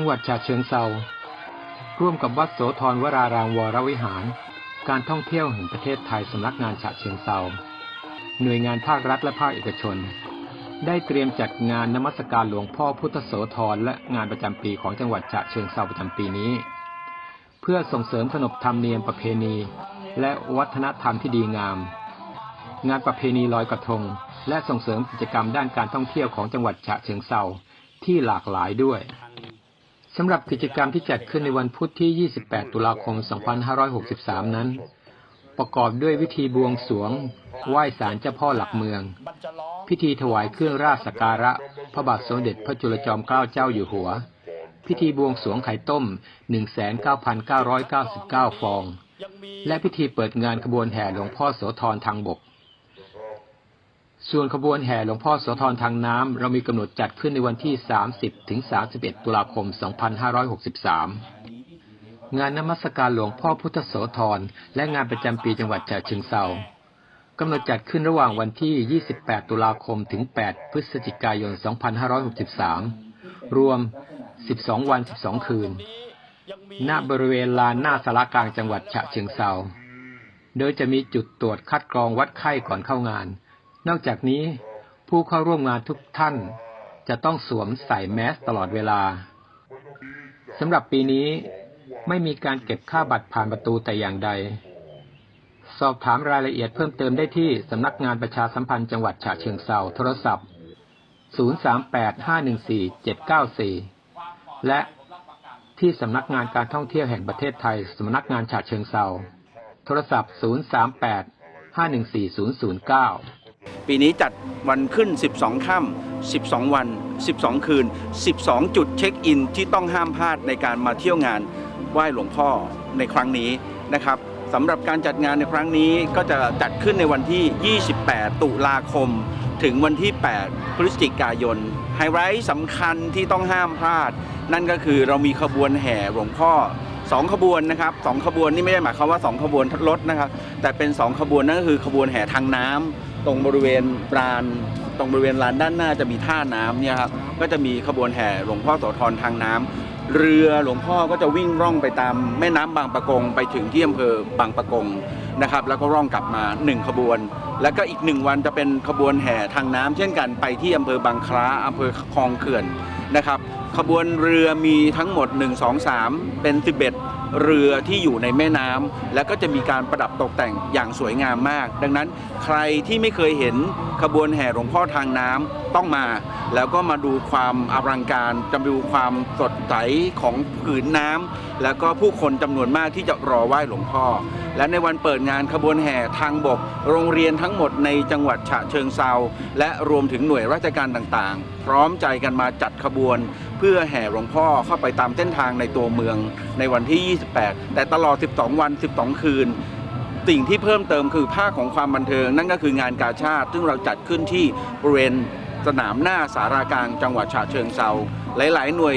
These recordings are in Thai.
จังหวัดฉะเชิงเซาร่วมกับวัดโสธรวรารามวรวิหาร การท่องเที่ยวแห่งประเทศไทยสำนักงานฉะเชิงเซาหน่วยงานภาครัฐและภาคเอกชน ได้เตรียมจัดงานนมัสการหลวงพ่อพุทธโสธรและงานประจำปีของจังหวัดฉะเชิงเซาประจำปีนี้ เพื่อส่งเสริมขนบธรรมเนียมประเพณี และวัฒนธรรมที่ดีงาม งานประเพณีลอยกระทง และส่งเสริมกิจกรรมด้านการท่องเที่ยวของจังหวัดฉะเชิงเซาที่หลากหลายด้วย สำหรับกิจกรรมที่จัดขึ้นในวันพุธที่ 28 ตุลาคม 2563 นั้น ประกอบด้วยพิธีบวงสรวง ไหว้ศาลเจ้าพ่อหลักเมือง พิธีถวายเครื่องราชสักการะ พระบาทสมเด็จพระจุลจอมเกล้าเจ้าอยู่หัว พิธีบวงสรวงไข่ต้ม 19,999 ฟอง และพิธีเปิดงานขบวนแห่หลวงพ่อโสธรทางบก ส่วนขบวนแห่หลวงพ่อโสธรทางน้ำเรามีกำหนดจัดขึ้นในวันที่ 30 ถึง 31 ตุลาคม 2563 งานนมัสการหลวงพ่อพุทธโสธรและงานประจำปีจังหวัดฉะเชิงเซากำหนดจัดขึ้นระหว่างวันที่ 28 ตุลาคมถึง 8 พฤศจิกายน 2563 รวม 12 วัน 12 คืน ณ บริเวณลานหน้าสารกลางจังหวัดฉะเชิงเซาโดยจะมีจุดตรวจคัดกรองวัดไข้ก่อนเข้างาน นอกจากนี้ผู้เข้าร่วมงานทุกท่าน จะต้องสวมใส่แมสตลอดเวลาสำหรับปีนี้ไม่มีการเก็บค่าบัตรผ่านประตูแต่อย่างใด สอบถามรายละเอียดเพิ่มเติมได้ที่สำนักงานประชาสัมพันธ์จังหวัดฉะเชิงเซาโทรศัพท์ 038-514-794 และที่สำนักงานการท่องเที่ยวแห่งประเทศไทยสำนักงานฉะเชิงเซาโทรศัพท์ 038-514-009 ปีนี้จัดวันขึ้น 12 ค่ำ 12 วัน 12 คืน 12 จุดเช็คอินที่ต้องห้ามพลาดในการมาเที่ยวงานไหว้หลวงพ่อในครั้งนี้นะครับสำหรับการจัดงานในครั้งนี้ก็จะจัดขึ้นในวันที่ 28 ตุลาคม ถึงวันที่ 8 พฤศจิกายน ไฮไลท์สำคัญที่ต้องห้ามพลาด นั่นก็คือเรามีขบวนแห่หลวงพ่อสองขบวนนะครับสองขบวนนี่ไม่ได้หมายความว่าสองขบวนรถนะครับ แต่เป็นสองขบวนนั่นก็คือขบวนแห่ทางน้ำ ตรงบริเวณลานตรงบริเวณลานด้านหน้าจะมีท่าน้ำเนี่ยครับก็จะมีขบวนแห่หลวงพ่อโสธรทางน้ำเรือหลวงพ่อก็จะวิ่งร่องไปตามแม่น้ำบางปะกงไปถึงที่อำเภอบางปะกงนะครับ แล้วก็ร่องกลับมาหนึ่งขบวน แล้วก็อีกหนึ่งวันจะเป็นขบวนแห่ทางน้ำเช่นกันไปที่อำเภอบางคล้าอำเภอคลองเขื่อนนะครับ ขบวนเรือมีทั้งหมด 1 2 3 เป็น 11 เรือที่อยู่ในแม่น้ำแล้วก็จะมีการประดับตกแต่งอย่างสวยงามมาก ดังนั้นใครที่ไม่เคยเห็นขบวนแห่หลวงพ่อทางน้ำต้องมา แล้วก็มาดูความอลังการจะดูความสดใสของผืนน้ำแล้วก็ผู้คนจำนวนมากที่จะรอไหว้หลวงพ่อ และในวันเปิดงานขบวนแห่ทางบก โรงเรียนทั้งหมดในจังหวัดฉะเชิงเซาและรวมถึงหน่วยราชการต่างๆ พร้อมใจกันมาจัดขบวน เพื่อแห่หลวงพ่อเข้าไปตามเส้นทางในตัวเมืองในวันที่ 28 แต่ตลอด 12 วัน 12 คืนสิ่งที่เพิ่มเติมคือภาคของความบันเทิง นั่นก็คืองานกาชาติ ซึ่งเราจัดขึ้นที่บริเวณ สนามหน้าสารากลางจังหวัดฉะเชิงเซาหลาย ๆ หน่วย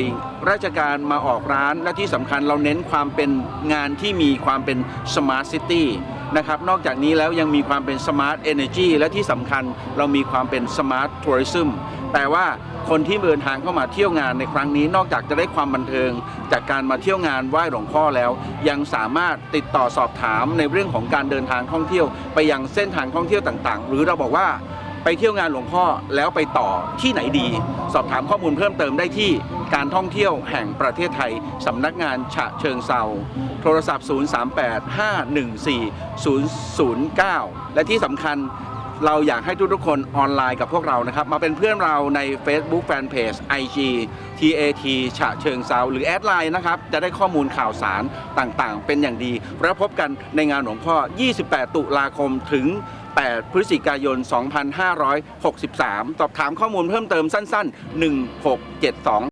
ราชการมาออกร้านและที่สำคัญเราเน้นความเป็นงานที่มีความเป็นสมาร์ทซิตี้นะครับนอกจากนี้แล้วยังมีความเป็นสมาร์ทเอเนจีและที่สำคัญเรามีความเป็นสมาร์ททัวริซึมแปลว่าคนที่เดินทางเข้ามาเที่ยวงานในครั้งนี้ นอกจากจะได้ความบันเทิง จากการมาเที่ยวงานไหว้หลวงพ่อแล้ว ยังสามารถติดต่อสอบถามในเรื่องของการเดินทางท่องเที่ยว ไปยังเส้นทางท่องเที่ยวต่าง ๆ หรือเราบอกว่า ไปเที่ยวงานหลวงพ่อแล้วไปต่อที่ไหนดี สอบถามข้อมูลเพิ่มเติมได้ที่การท่องเที่ยวแห่งประเทศไทย สำนักงานฉะเชิงเซาโทรศัพท์ 038-514-009 และที่สำคัญเราอยากให้ทุกๆคนออนไลน์กับพวกเรานะครับ มาเป็นเพื่อนเราใน Facebook Fanpage IG TAT ฉะเชิงเซาหรือแอดไลน์นะครับ จะได้ข้อมูลข่าวสารต่างๆ เป็นอย่างดีแล้วพบกันในงานหลวงพ่อ 28 ตุลาคมถึง 8 พฤศจิกายน 2563 สอบถามข้อมูลเพิ่มเติมสั้น ๆ 1672